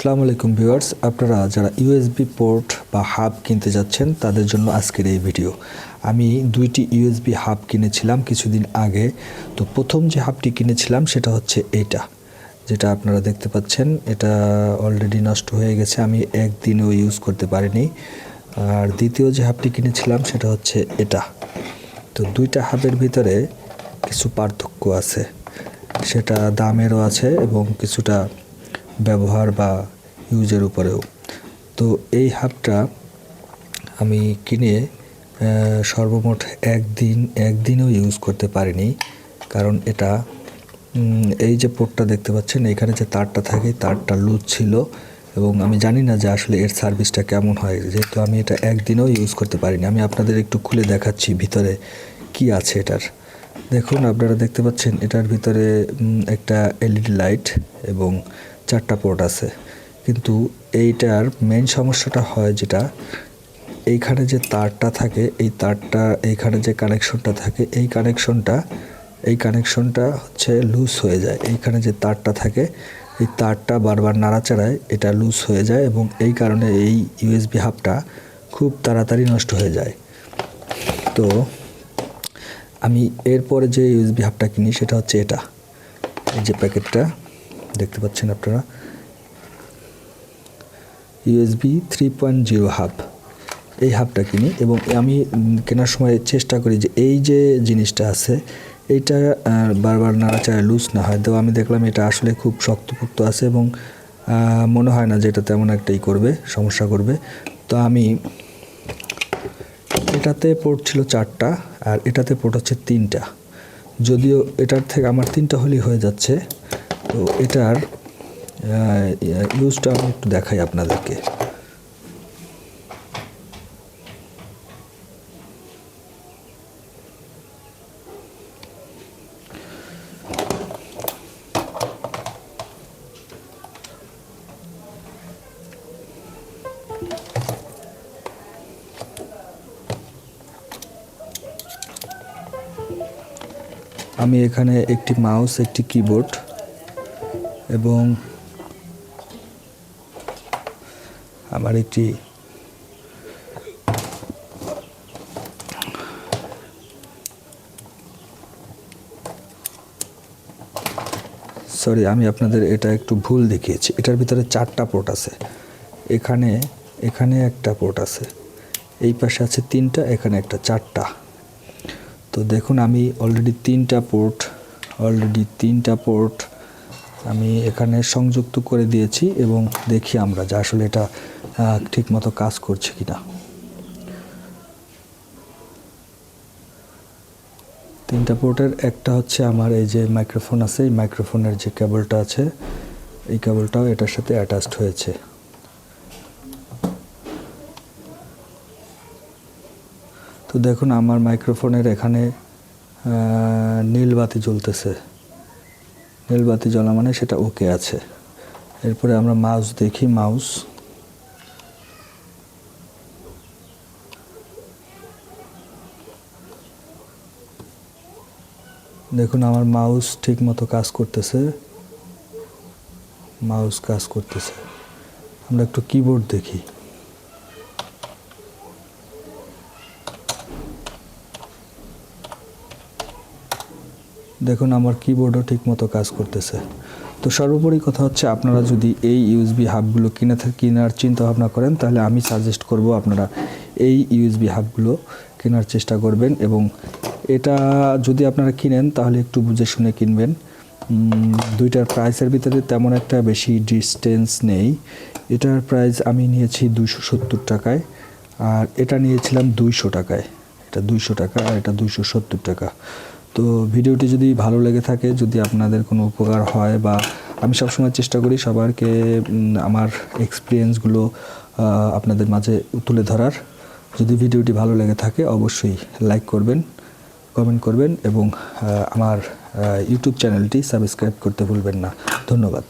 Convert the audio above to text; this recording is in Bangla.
আসসালামু আলাইকুম ভিউয়ার্স, আপনারা যারা ইউএসবি পোর্ট বা হাব কিনতে যাচ্ছেন, তাদের জন্য আজকের এই ভিডিও। আমি দুইটি ইউএসবি হাব কিনেছিলাম কিছুদিন আগে। তো প্রথম যে হাবটি কিনেছিলাম সেটা হচ্ছে এইটা যেটা আপনারা দেখতে পাচ্ছেন। এটা অলরেডি নষ্ট হয়ে গেছে, আমি একদিনও ইউজ করতে পারিনি। আর দ্বিতীয় যে হাবটি কিনেছিলাম সেটা হচ্ছে এটা। তো দুইটা হাবের ভিতরে কিছু পার্থক্য আছে। সেটা দামেরও আছে এবং কিছুটা ব্যবহার বা ইউজের উপরেও। তো এই হাবটা আমি কিনে সর্বমোট একদিন, একদিনও ইউজ করতে পারিনি। কারণ এটা এই যে পোর্টটা দেখতে পাচ্ছেন, এখানে যে তারটা থাকে, তারটা লুজ ছিল। এবং আমি জানি না যে আসলে এর সার্ভিসটা কেমন হয়। যেহেতু আমি এটা একদিনও ইউজ করতে পারিনি। আমি আপনাদের একটু খুলে দেখাচ্ছি ভিতরে কি আছে এটার। দেখুন, আপনারা দেখতে পাচ্ছেন, এটার ভিতরে একটা এলইডি লাইট এবং চারটা পোর্ট আছে। কিন্তু এইটার মেন সমস্যাটা হয় যেটা, এইখানে যে তারটা থাকে, এই তারটা, এইখানে যে কানেকশনটা থাকে, এই কানেকশনটা এই কানেকশনটা হচ্ছে লুজ হয়ে যায়। এইখানে যে তারটা থাকে, এই তারটা বারবার নাড়াচাড়ায় এটা লুজ হয়ে যায় এবং এই কারণে এই ইউএসবি হাবটা খুব তাড়াতাড়ি নষ্ট হয়ে যায়। তো, আমি এরপরে যে ইউএসবি হাবটা কিনি সেটা হচ্ছে এটা। এই যে প্যাকেটটা দেখতে পাচ্ছেন আপনারা। USB three point zero hub এই হাবটা কিনি এবং আমি কেনার সময় চেষ্টা করি যে এই যে জিনিসটা আছে, এইটা বারবার নাড়াচাড়া লুজ না হয়। তো আমি দেখলাম এটা আসলে খুব শক্তপোক্ত আছে এবং মনে হয় না যে এটা তেমন একটাই করবে, সমস্যা করবে। তো আমি এটাতে পোর্ট ছিল চারটা আর এটাতে পোর্ট হচ্ছে তিনটা। যদিও এটার থেকে আমার তিনটা হলেই হয়ে যাচ্ছে তো এটার ইউজটা আমি একটু দেখাই আপনাদেরকে। আমি এখানে একটি মাউস একটি কিবোর্ড এবং আমার একটি সরি আমি আপনাদের এটা একটু ভুল দেখিয়েছি। এটার ভিতরে চারটা পোর্ট আছে। এখানে এখানে একটা পোর্ট আছে। এই পাশে আছে তিনটা, এখানে একটা চারটা। তো দেখুন, আমি অলরেডি তিনটা পোর্ট অলরেডি তিনটা পোর্ট আমি এখানে সংযুক্ত করে দিয়েছি এবং দেখি আমরা যে আসলে এটা ঠিক মতো কাজ করছে কিনা। তিনটা পোর্টের, একটা হচ্ছে আমার এই যে মাইক্রোফোন আছে, এই মাইক্রোফোনের যে কেবলটা আছে, এই কেবলটাও এটার সাথে অ্যাটাচড হয়েছে। তো দেখুন, আমার মাইক্রোফোনের এখানে নীল বাতি জ্বলতেছে। নীল বাতি জ্বলা মানে সেটা ওকে আছে। এরপরে আমরা মাউস দেখি, মাউস। দেখুন আমার মাউস ঠিক মতো কাজ করতেছে। মাউস কাজ করতেছে। আমরা একটু কিবোর্ড দেখি। দেখুন, আমার কিবোর্ডও ঠিকমতো কাজ করতেছে। তো সর্বোপরি কথা হচ্ছে, আপনারা যদি এই ইউএসবি হাবগুলো কিনে কেনার চিন্তা ভাবনা করেন, তাহলে আমি সাজেস্ট করব আপনারা এই ইউএসবি হাবগুলো কেনার চেষ্টা করবেন এবং এটা যদি আপনারা কিনেন, তাহলে একটু বুঝে শুনে কিনবেন। দুইটার প্রাইসের ভিতরে তেমন একটা বেশি ডিস্টেন্স নেই। এটার প্রাইস আমি নিয়েছি দুইশো সত্তর টাকায়, আর এটা নিয়েছিলাম দুইশো টাকায়। এটা দুইশো টাকা, আর এটা দুইশো সত্তর টাকা। তো ভিডিওটি যদি ভালো লেগে থাকে, যদি আপনাদের কোনো উপকার হয় বা আমি সবসময় চেষ্টা করি সবারকে আমার এক্সপিরিয়েন্সগুলো আপনাদের মাঝে তুলে ধরার। যদি ভিডিওটি ভালো লেগে থাকে, অবশ্যই লাইক করবেন কমেন্ট করবেন এবং আমার ইউটিউব চ্যানেলটি সাবস্ক্রাইব করতে ভুলবেন না। ধন্যবাদ।